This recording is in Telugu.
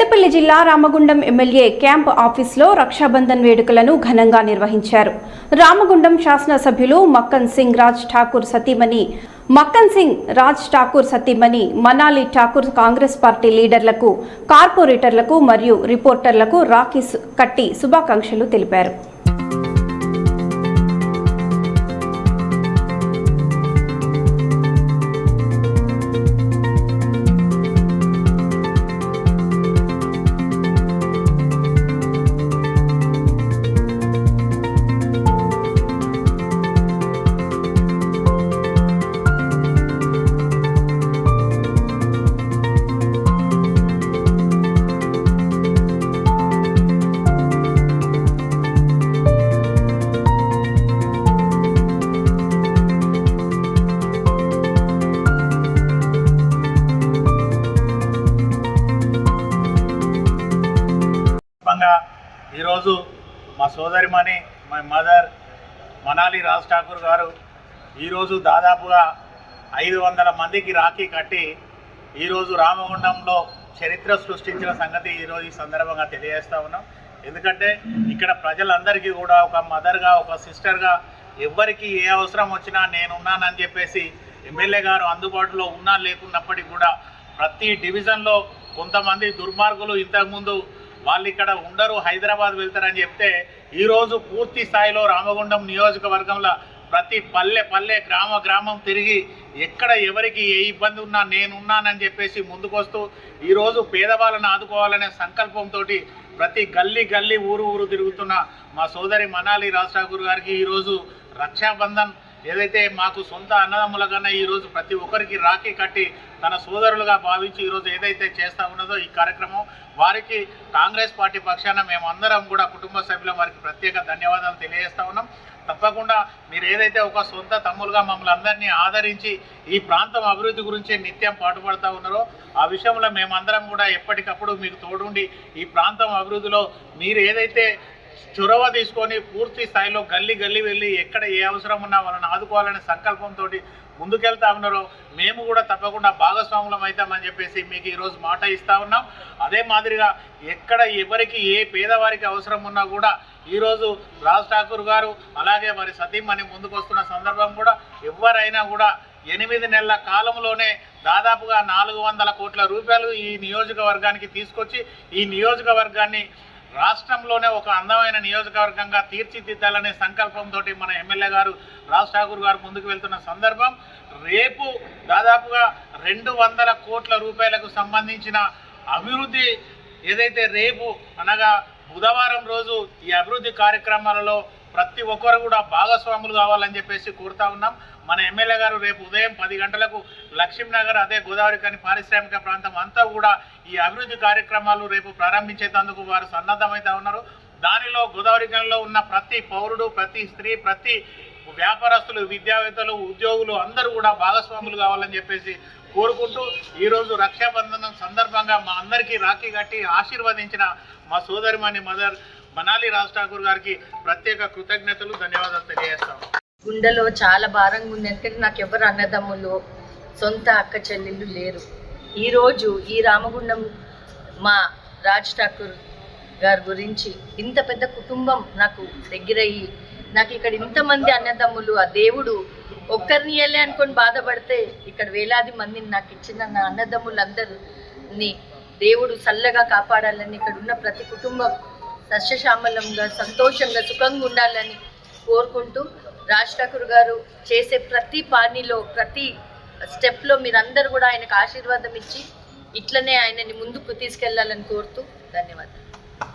పెద్దపల్లి జిల్లా రామగుండం ఎమ్మెల్యే క్యాంప్ ఆఫీస్లో రక్షాబంధన్ వేడుకలను ఘనంగా నిర్వహించారు. రామగుండం శాసనసభ్యులు మక్కన్ సింగ్ రాజ్ ఠాకూర్ సతీమణి మక్కన్ సింగ్ రాజ్ ఠాకూర్ సతీమణి మనాలి ఠాకూర్ కాంగ్రెస్ పార్టీ లీడర్లకు కార్పొరేటర్లకు మరియు రిపోర్టర్లకు రాఖీ కట్టి శుభాకాంక్షలు తెలిపారు. ఈరోజు మా సోదరిమణి మై మదర్ మనాలి రాజ్ ఠాకూర్ గారు ఈరోజు దాదాపుగా ఐదు వందల మందికి రాఖీ కట్టి ఈరోజు రామగుండంలో చరిత్ర సృష్టించిన సంగతి ఈరోజు ఈ సందర్భంగా తెలియజేస్తూ ఉన్నాం. ఎందుకంటే ఇక్కడ ప్రజలందరికీ కూడా ఒక మదర్గా ఒక సిస్టర్గా ఎవ్వరికి ఏ అవసరం వచ్చినా నేనున్నానని చెప్పేసి ఎమ్మెల్యే గారు అందుబాటులో ఉన్నా లేకున్నప్పటికీ కూడా ప్రతి డివిజన్లో కొంతమంది దుర్మార్గులు ఇంతకుముందు వాళ్ళు ఇక్కడ ఉండరు హైదరాబాద్ వెళ్తారని చెప్తే ఈరోజు పూర్తి స్థాయిలో రామగుండం నియోజకవర్గంలో ప్రతి పల్లె పల్లె గ్రామ గ్రామం తిరిగి ఎక్కడ ఎవరికి ఏ ఇబ్బంది ఉన్నా నేనున్నానని చెప్పేసి ముందుకొస్తూ ఈరోజు పేదవాళ్ళని ఆదుకోవాలనే సంకల్పంతో ప్రతి గల్లీ గల్లీ ఊరు ఊరు తిరుగుతున్న మా సోదరి మనాలి రాజ్ గారికి ఈరోజు రక్షాబంధన్ ఏదైతే మాకు సొంత అన్నదమ్ముల కన్నా ఈరోజు ప్రతి ఒక్కరికి రాఖీ కట్టి తన సోదరులుగా భావించి ఈరోజు ఏదైతే చేస్తా ఉన్నదో ఈ కార్యక్రమం వారికి కాంగ్రెస్ పార్టీ పక్షాన మేమందరం కూడా కుటుంబ సభ్యుల వారికి ప్రత్యేక ధన్యవాదాలు తెలియజేస్తా ఉన్నాం. తప్పకుండా మీరు ఏదైతే ఒక సొంత తమ్ములుగా మమ్మల్ని అందరినీ ఆదరించి ఈ ప్రాంతం అభివృద్ధి గురించి నిత్యం పాటుపడతా ఉన్నారో ఆ విషయంలో మేమందరం కూడా ఎప్పటికప్పుడు మీకు తోడుండి ఈ ప్రాంతం అభివృద్ధిలో మీరు ఏదైతే చొరవ తీసుకొని పూర్తి స్థాయిలో గల్లీ గల్లీ వెళ్ళి ఎక్కడ ఏ అవసరం ఉన్నా వాళ్ళని ఆదుకోవాలనే సంకల్పంతో ముందుకెళ్తా ఉన్నారో మేము కూడా తప్పకుండా భాగస్వాములం అవుతామని చెప్పేసి మీకు ఈరోజు మాట ఇస్తా ఉన్నాం. అదే మాదిరిగా ఎక్కడ ఎవరికి ఏ పేదవారికి అవసరం ఉన్నా కూడా ఈరోజు రాజ్ ఠాకూర్ గారు అలాగే మరి సతీమణి ముందుకు వస్తున్న సందర్భం కూడా ఎవరైనా కూడా ఎనిమిది నెలల కాలంలోనే దాదాపుగా నాలుగు వందల కోట్ల రూపాయలు ఈ నియోజకవర్గానికి తీసుకొచ్చి ఈ నియోజకవర్గాన్ని రాష్ట్రంలోనే ఒక అందమైన నియోజకవర్గంగా తీర్చిదిద్దాలనే సంకల్పంతో మన ఎమ్మెల్యే గారు రాజ్ ఠాకూర్ గారు ముందుకు వెళ్తున్న సందర్భం రేపు దాదాపుగా రెండు వందల కోట్ల రూపాయలకు సంబంధించిన అభివృద్ధి ఏదైతే రేపు అనగా బుధవారం రోజు ఈ అభివృద్ధి కార్యక్రమాలలో ప్రతి ఒక్కరు కూడా భాగస్వాములు కావాలని చెప్పేసి కోరుతా ఉన్నాం. మన ఎమ్మెల్యే గారు రేపు ఉదయం పది గంటలకు లక్ష్మీనగర్ అదే గోదావరి కానీ పారిశ్రామిక ప్రాంతం అంతా కూడా ఈ అభివృద్ధి కార్యక్రమాలు రేపు ప్రారంభించేందుకు వారు సన్నద్ధమవుతా ఉన్నారు. దానిలో గోదావరి గనిలో ఉన్న ప్రతి పౌరుడు ప్రతి స్త్రీ ప్రతి వ్యాపారస్తులు విద్యావేత్తలు ఉద్యోగులు అందరూ కూడా భాగస్వాములు కావాలని చెప్పేసి కోరుకుంటూ ఈరోజు రక్షాబంధనం సందర్భంగా మా అందరికీ రాఖీ కట్టి ఆశీర్వదించిన మా సోదరిమణి మదర్ మనాలి రాజ్ ఠాకూర్ గారికి ప్రత్యేక కృతజ్ఞతలు ధన్యవాదాలు తెలియజేస్తాం గుండెలో చాలా భారంగా ఉంది. ఎందుకంటే నాకు ఎవరు అన్నదమ్ములు సొంత అక్క చెల్లెళ్ళు లేరు. ఈరోజు ఈ రామగుండం మా రాజ్ ఠాకూర్ గారి గురించి ఇంత పెద్ద కుటుంబం నాకు దగ్గరయ్యి నాకు ఇక్కడ ఇంతమంది అన్నదమ్ములు ఆ దేవుడు ఒక్కరిని వెళ్ళే అనుకొని బాధపడితే ఇక్కడ వేలాది మందిని నాకు ఇచ్చిన నా అన్నదమ్ములందరినీ దేవుడు చల్లగా కాపాడాలని ఇక్కడ ఉన్న ప్రతి కుటుంబం సస్యశ్యామలంగా సంతోషంగా సుఖంగా ఉండాలని కోరుకుంటూ రాజ్ ఠాకూర్ గారు చేసే ప్రతి పానీలో ప్రతి స్టెప్లో మీరందరూ కూడా ఆయనకు ఆశీర్వాదం ఇచ్చి ఇట్లనే ఆయనని ముందుకు తీసుకెళ్ళాలని కోరుతూ ధన్యవాదాలు.